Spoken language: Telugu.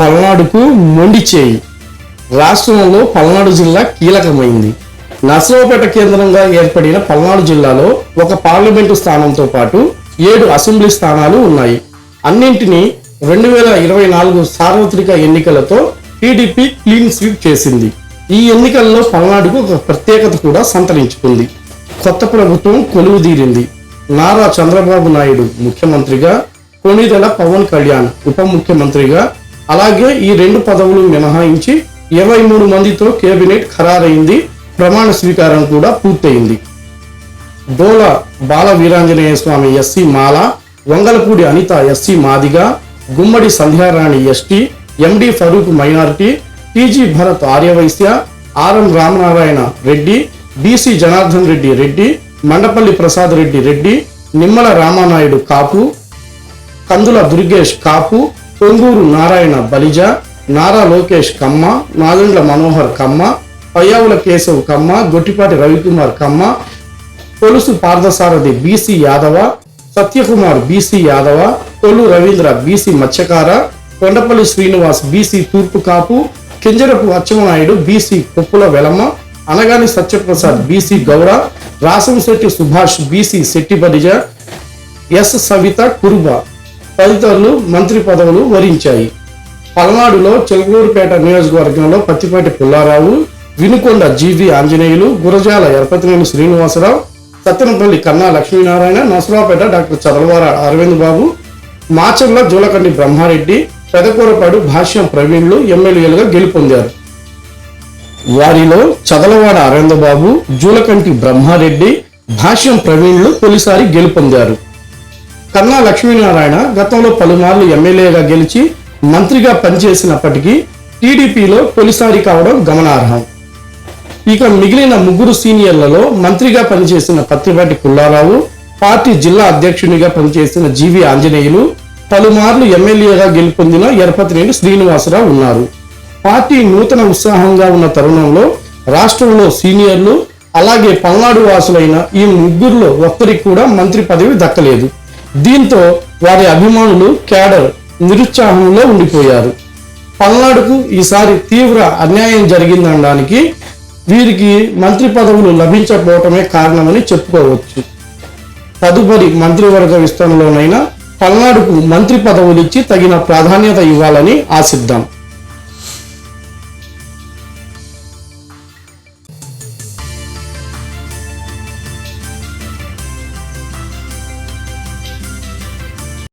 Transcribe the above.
పల్నాడుకు మొండి చేయి. రాష్ట్రంలో పల్నాడు జిల్లా కీలకమైంది. నర్సరావుపేట కేంద్రంగా ఏర్పడిన పల్నాడు జిల్లాలో ఒక పార్లమెంటు స్థానంతో పాటు ఏడు అసెంబ్లీ స్థానాలు ఉన్నాయి. అన్నింటినీ రెండు వేల ఇరవై నాలుగు సార్వత్రిక ఎన్నికలతో టీడీపీ క్లీన్ స్వీప్ చేసింది. ఈ ఎన్నికల్లో పల్నాడుకు ఒక ప్రత్యేకత కూడా సంతరించుకుంది. కొత్త ప్రభుత్వం కొలువుదీరింది. నారా చంద్రబాబు నాయుడు ముఖ్యమంత్రిగా కొణిదెల పవన్ కళ్యాణ్ ఉప ముఖ్యమంత్రిగా అలాగే ఈ రెండు పదవులు మినహాయించి ఇరవై మూడు మందితో కేబినెట్ ఖరారైంది. ప్రమాణ స్వీకారం కూడా పూర్తయింది. Dola Bala Veeranjaneya Swamy SC Mala Vangalapudi Anitha SC Madiga Gummadi Sandhyarani ST MD Farooq minority TG Bharath Aryavysya RM Ramanarayana Reddy BC Janardhan Reddy Reddy Mandapalli Prasad Reddy Reddy Nimmala Ramanaidu Kapu Kandula Durgesh Kapu Ponguru Narayana Balija Nara Lokesh Kamma Nagandla Manohar Kamma Payyavula Keshav Kamma Gottipati Ravikumar Kamma Tolusu Parthasarathy BC Yadava Satyakumar BC Yadava Tolu Ravindra BC మత్స్యకార Kondapalli Srinivas BC Turpu Kapu Kinjarapu Atchannaidu BC Koppula Velama Anagani Satyaprasad BC Gouda Rasamsetti Subhash BC Setti Balija S Savitha Kuruba. తదితరులు మంత్రి పదవులు వరించాయి. పల్నాడులో చిలకలూరుపేట నియోజకవర్గంలో పత్తిపాటి పుల్లారావు వినుకొండ జీవి ఆంజనేయులు గురజాల ఎరపతినేని శ్రీనివాసరావు సత్తెనపల్లి కన్నా లక్ష్మీనారాయణ నసరావుపేట డాక్టర్ చదలవార అరవింద్ బాబు మాచర్ల జూలకండి బ్రహ్మారెడ్డి పెదకూరపాడు భాష్యం ప్రవీణ్లు ఎమ్మెల్యేలుగా గెలుపొందారు. వారిలో చదలవాడ అరవిందబాబు జూలకంటి బ్రహ్మారెడ్డి భాష్యం ప్రవీణ్లు తొలిసారి గెలుపొందారు. కన్నా లక్ష్మీనారాయణ గతంలో పలుమార్లు ఎమ్మెల్యేగా గెలిచి మంత్రిగా పనిచేసినప్పటికీ టీడీపీలో తొలిసారి కావడం గమనార్హం. ఇక మిగిలిన ముగ్గురు సీనియర్లలో మంత్రిగా పనిచేసిన పత్రిపాటి పుల్లారావు పార్టీ జిల్లా అధ్యక్షునిగా పనిచేసిన జీవి ఆంజనేయులు పలుమార్లు ఎమ్మెల్యేగా గెలుపొందిన ఎరపతినేని శ్రీనివాసరావు ఉన్నారు. పార్టీ నూతన ఉత్సాహంగా ఉన్న తరుణంలో రాష్ట్రంలో సీనియర్లు అలాగే పల్నాడు వాసులైన ఈ ముగ్గురులో ఒక్కరికి కూడా మంత్రి పదవి దక్కలేదు. దీంతో వారి అభిమానులు కేడర్ నిరుత్సాహంలో ఉండిపోయారు. పల్నాడుకు ఈసారి తీవ్ర అన్యాయం జరిగిందనడానికి వీరికి మంత్రి పదవులు లభించకపోవటమే కారణమని చెప్పుకోవచ్చు. తదుపరి మంత్రివర్గ విస్తరణలోనైనా పల్నాడుకు మంత్రి పదవులిచ్చి తగిన ప్రాధాన్యత ఇవ్వాలని ఆశిద్దాం.